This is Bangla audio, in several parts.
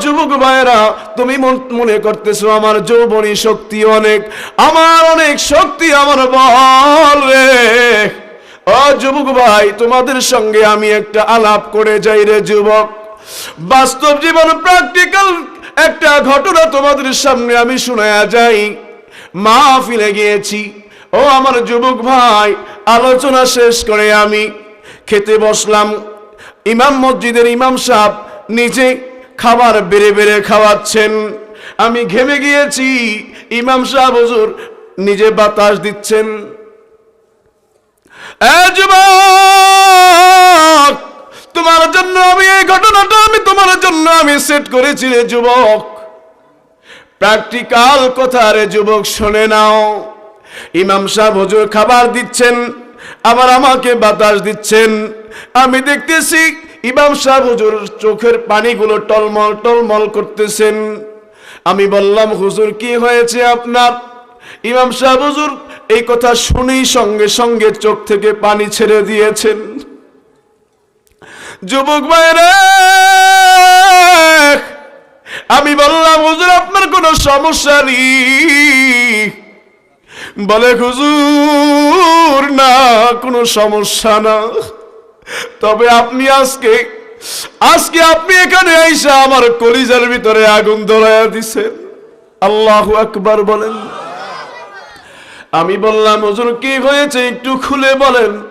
যুবক ভাইরা তুমি মন- করতেছো আমার যৌবনী শক্তি অনেক, আমার অনেক শক্তি আমার বল রে। ও যুবক ভাই, তোমাদের সঙ্গে আমি একটা আলাপ করে যাই রে যুবক। বাস্তব জীবন প্র্যাকটিক্যাল একটা ঘটনা তোমাদের সামনে আমি শোনায়া যাই। মা ফিরে গিয়েছি। ও আমার যুবক ভাই, আলোচনা শেষ করে আমি খেতে বসলাম। ইমাম মসজিদের ইমাম সাহেব নিজে খাবার বেড়ে বেড়ে খাওয়াচ্ছেন। আমি ঘেমে গিয়েছি। ইমাম সাহেব হুজুর নিজে বাতাস দিচ্ছেন। তোমার জন্য আমি এই ঘটনাটা আমি তোমার জন্য আমি সেট করেছি রে যুবক। প্র্যাকটিক্যাল কথা রে যুবক, শুনে নাও। ইমাম সাহেব হুজুর খাবার দিচ্ছেন, আবার আমাকে বাতাস দিচ্ছেন। আমি দেখতেছি ইমাম সাহেব হুজুর চোখের পানিগুলো টলমল টলমল করতেছেন। আমি বললাম, হুজুর, কি হয়েছে আপনার? ইমাম সাহেব হুজুর এই কথা শুনেই সঙ্গে সঙ্গে চোখ থেকে পানি ছেড়ে দিয়েছেন। যুবক ভাইরা আমি বললাম, হুজুর, আপনার কোনো সমস্যা নেই? বলে, হুজুর, না, কোনো সমস্যা না। তবে আপনি আজকে আজকে আপনি এখানে আইসা আমার কলিজার ভিতরে আগুন ধরাইয়া দিছেন। আল্লাহু আকবার বলেন। আমি বললাম, হুজুর, কি হয়েছে একটু খুলে বলেন।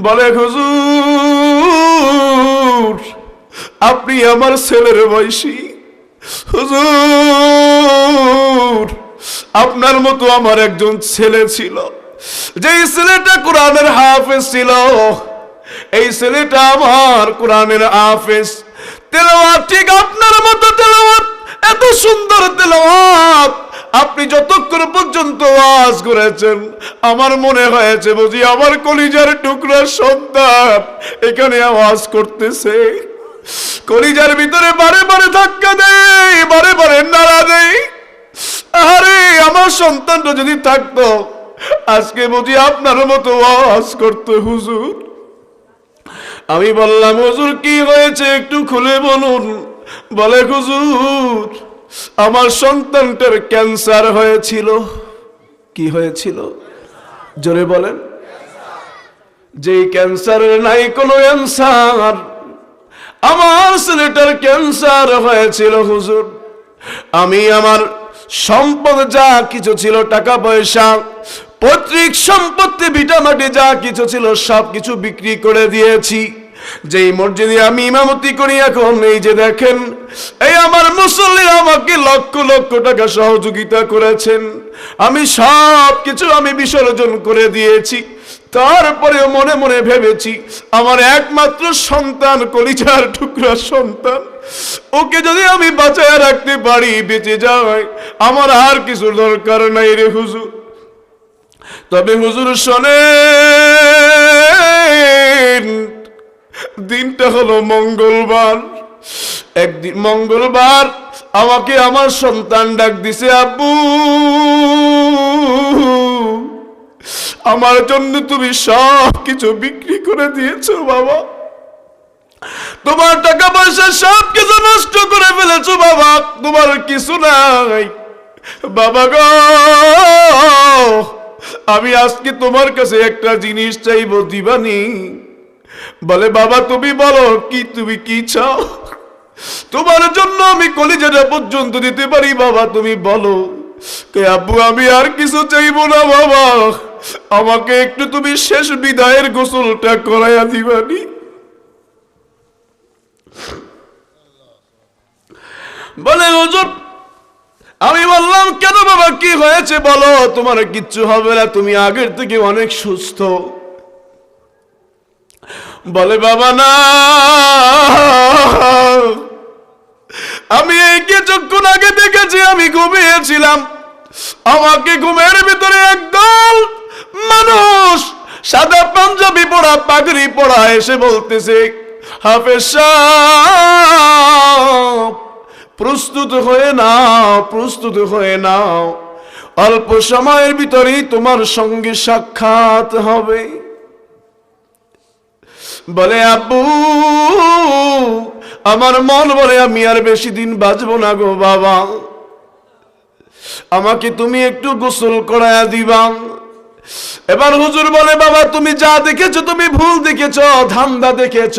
বলে, হুজুর, আপনি আমার ছেলের বয়সী। হুজুর, আপনার মতো আমার একজন ছেলে ছিল। যে ছেলেটা কোরআনের হাফেজ ছিল এই ছেলেটা আমার কোরআনের হাফেজ। তেলাওয়াত, ঠিক আপনার মতো তেলাওয়াত, এত সুন্দর তেলাওয়াত। আপনি যতক্ষণ পর্যন্ত ওয়াজ করেছেন, আমার মনে হয়েছে বুঝি আমার কলিজার টুকরা সন্তান এখানে আওয়াজ করতেছে। কলিজার ভিতরে বারে বারে ধাক্কা দেয়, বারে বারে নাড়া দেয়। আরে, আমার সন্তানটা যদি থাকতো, আজকে বুঝি আপনার মতো আওয়াজ করতো হুজুর। আমি বললাম, হুজুর, কি হয়েছে? একটু খুলে বলুন। বলে, হুজুর, আমার সন্তানটার ক্যান্সার হয়েছিল। কি হয়েছিল? জোরে বলেন। যে ক্যান্সারের নাই কোনো অ্যান্সার, আমার ছেলেটার ক্যান্সার হয়েছিল, হুজুর। আমি আমার সম্পদ যা কিছু ছিল টাকা পয়সা পৈতৃক সম্পত্তি ভিটামাটি যা কিছু ছিল সব কিছু বিক্রি করে দিয়েছি। যেই মসজিদে আমি ইমামতি করি এখন, এই যে দেখেন, এই আমার মুসল্লি আমাকে লক্ষ লক্ষ টাকা সহযোগিতা করেছেন। আমি সব কিছু আমি বিসর্জন করে দিয়েছি। তারপরেও মনে মনে ভেবেছি, আমার একমাত্র সন্তান, কলিজার টুকরা সন্তান, ওকে যদি আমি বাঁচায় রাখতে পারি, বেঁচে যায়, আমার আর কিছু দরকার নাই রে হুজুর। তবে হুজুর শোনেন, দিনটা হলো মঙ্গলবার। একদিন মঙ্গলবার আমাকে আমার সন্তান ডাক দিছে, আব্বু, আমার জন্য তুমি সব কিছু বিক্রি করে দিয়েছ বাবা। তোমার টাকা পয়সা সব কিছু নষ্ট করে ফেলেছো বাবা, তোমার কিছু নাই। বাবা গো আমি আজকে তোমার কাছে একটা জিনিস চাইব, দিবানি। বলে, বাবা, তুমি বলো, কি তুমি কি চাও? তোমার জন্য আমি কলিজাটা পর্যন্ত দিতে পারি, বাবা, তুমি বলো। আব্বু, আমি আর কিছু চাইব না, বাবা। আমাকে একটু তুমি শেষ বিদায়ের গোসলটা করাইয়া দিবানি। বলে, হুজুর আমি বললাম কেন বাবা কি হয়েছে বলো? তোমার কিচ্ছু হবে না তুমি আগের থেকে অনেক সুস্থ। বলে বাবা না। আমি এই কিছুক্ষণ আগে দেখেছি আমি ঘুমিয়েছিলাম। আমাকে ঘুমের ভিতরে একদল মানুষ সাদা পাঞ্জাবি পড়া পাগড়ি পড়া এসে বলতেছে হাফেজ সাহেব, প্রস্তুত হয়ে নাও, প্রস্তুত হয়ে নাও। অল্প সময়ের ভিতরেই তোমার সঙ্গে সাক্ষাৎ হবে। বলে, আব্বু, আমার মন বলে আমি আর বেশি দিন বাঁচবো না গো বাবা। আমাকে তুমি একটু গোসল করায়া দিবা। এবার হুজুর বলে, বাবা, তুমি যা দেখেছ, তুমি ভুল দেখেছ, ধান্দা দেখেছ।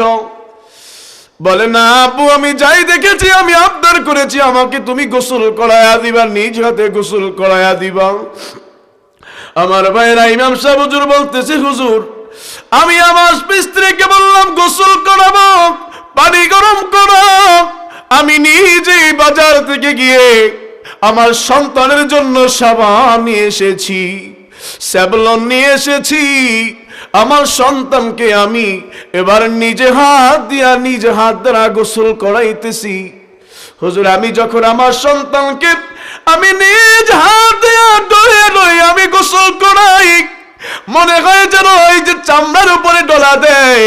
বলে, না আপু, আমি যাই দেখেছি, আমি আবদার করেছি, আমাকে তুমি গোসল করায়া দিবা, নিজ হাতে গোসল করায়া দিবা। আমার ভাইরা ইমাম সাহেব হুজুর বলতেছে, হুজুর, আমি আমার স্ত্রীকে বললাম, গোসল করাবো, পানি গরম করো। আমি নিজেই বাজার থেকে গিয়ে আমার সন্তানের জন্য সাবান নিয়ে এসেছি, স্যাবলন নিয়ে এসেছি আমার সন্তানকে আমি এবার নিজে হাত দিয়া নিজে হাত দ্বারা গোসল করাইতেছি। হুজুর, আমি যখন আমার সন্তানকে আমি নিজ হাত দিয়া ডলে লই আমি গোসল করাই, মনে হয় যেন ওই যে চামড়ার উপরে ডলা দেয়।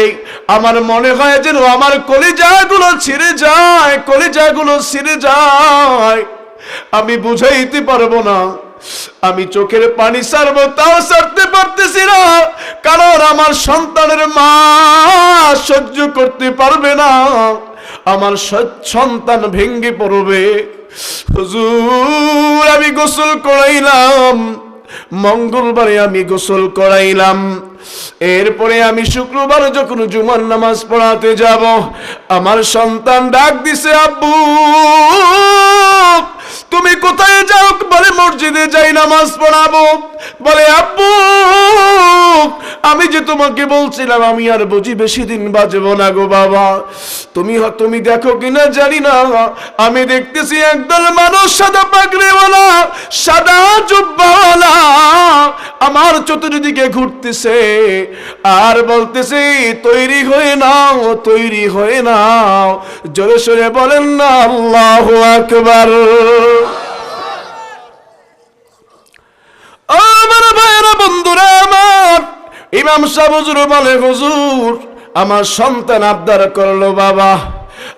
আমার মনে হয় যেন আমার কলিজাগুলো ছিঁড়ে যায়, কলিজাগুলো ছিঁড়ে যায়। আমি বুঝাইতে পারব না। আমি চোখের পানি সারবো, তাও সারতে পারতেছি না। কারণ আমার সন্তানের মা সহ্য করতে পারবে না। আমার সন্তান ভেঙ্গে পড়বে। হুজুর, আমি গোসল করাইলাম। মঙ্গলবারে আমি গোসল করাইলাম। এরপরে আমি শুক্রবার যখন জুমার নামাজ পড়াতে যাব, আমার সন্তান ডাক দিছে, আব্বু তুমি কোথায় যাও? বলে মসজিদে যাই নামাজ পড়াবো। বলে আব্বু আমি যে তোমাকে বলছিলাম, আমি আর বুঝি বেশি দিন বাজবো না গো বাবা। তুমি তুমি দেখো কিনা জানি না। আমি দেখতেছি একদল মানুষ সাদা পাগড়িওয়ালা, সাদা জুব্বাওয়ালা। আমার চতুর্দিকে ঘুরতেছে আর বলতেছে, তৈরি হয়ে নাও, তৈরি হয়ে নাও। জোরে সোরে বলেন না আল্লাহ আকবার আমার ভাইয়েরা বন্ধুরা আমার ইমাম সাহেব, হুজুর, বলে, হুজুর, আমার সন্তান আবদার করল, বাবা।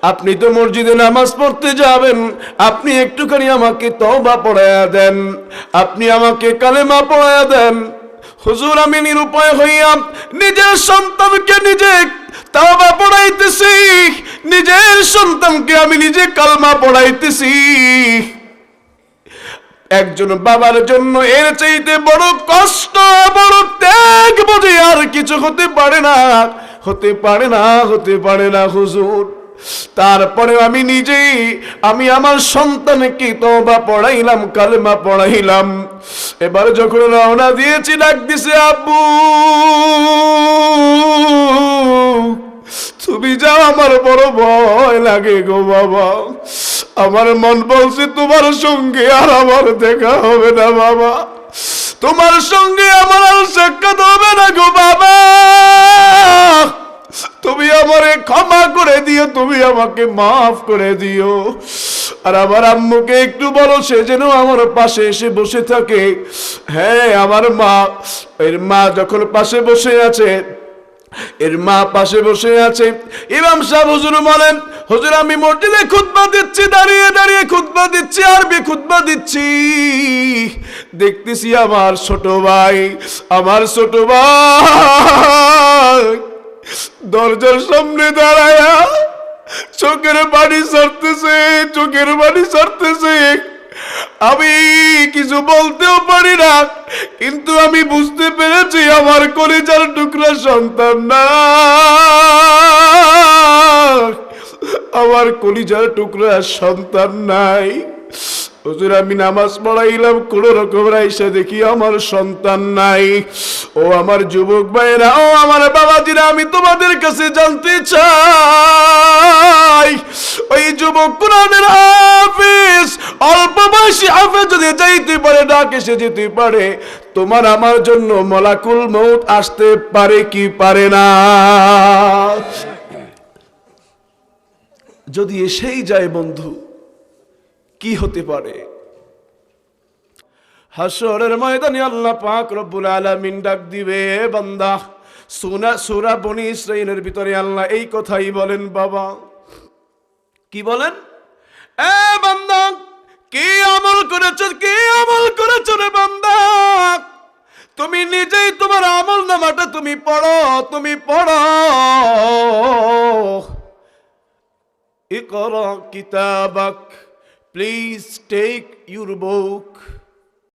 আপনি তো মসজিদে নামাজ পড়তে যাবেন। আপনি একটুখানি আমাকে তওবা পড়ায়া দেন। আপনি আমাকে কালেমা পড়ায়া দেন। হুজুর, আমি নিরুপায় হইয়া নিজের সন্তানকে নিজে তাওবা পড়াইতেছি। নিজের সন্তানকে আমি নিজে কালমা পড়াইতেছি। একজন বাবার জন্য এর চাইতে বড় কষ্ট, বড় ত্যাগ বোঝে আর কিছু হতে পারে না। হতে পারে না, হতে পারে না, হুজুর। তারপরে আমি নিজেই আমি আমার সন্তানকে তবা পড়াইলাম, কালেমা পড়াইলাম। এবার যখন রওনা দিয়েছি, ডাক দিছে, আব্বু, তুমি যাও, আমার বড় ভয় লাগে গো বাবা। আমার মন বলছে, তোমার সঙ্গে আর আমার দেখা হবে না, বাবা। তোমার সঙ্গে আমার আর সাক্ষাৎ হবে না গো, বাবা। তুমি আমারে ক্ষমা করে দিও, তুমি আমাকে মাফ করে দিও। আর আমার আম্মুকে একটু বলো, সে যেন আমার পাশে এসে বসে থাকে। হ্যাঁ আমার মা, এর মা যখন পাশে বসে আছে, এর মা পাশে বসে আছে। ইমাম সাহেব হুজুর বলেন, হুজুর, আমি মসজিদে খুতবা দিচ্ছি খুতবা দিচ্ছি, আরবি খুতবা দিচ্ছি। দেখতেছি আমার ছোট ভাই, আমার ছোট ভাই দরজার সামনে দাঁড়ায়া চোখের পানি সরতেছে চোখের পানি সরতেছে আমি কিছু বলতেও পারি না, কিন্তু আমি বুঝতে পেরেছি আমার কলিজার টুকরা সন্তান না। আমার কলিজার টুকরা সন্তান নাই। হুজুর, আমি নামাজ পড়াইলাম, কোন রকম রাইসা দেখি আমার সন্তান নাই। ও আমার যুবক ভাইরা ও আমার বাবাজিরা, আমি তোমাদের কাছে জানতে চাই। ওই যুবক কোরআনের হাফিজ, অল্প বয়সী হাফিজ যদি যাইতে পারে, ডাক এসে যেতে পারে, তোমার আমার জন্য মলাকুল মৌত আসতে পারে কি পারে না? যদি এসেই যায় বন্ধু, কি হতে পারে? হাসরের ময়দানে আল্লাহ পাক রব্বুল আলামিন ডাক দিবে বান্দা, সুনা, সুরা বনি ইসরাইলের ভিতরে আল্লাহ এই কথাই বলেন, বাবা। কি বলেন? এ বান্দা, কি আমল করেছ, কি আমল করেছ রে বান্দা? তুমি নিজেই তোমার আমল নামাটা তুমি পড়ো তুমি পড়ো। Iqra kitabak. Please take your book.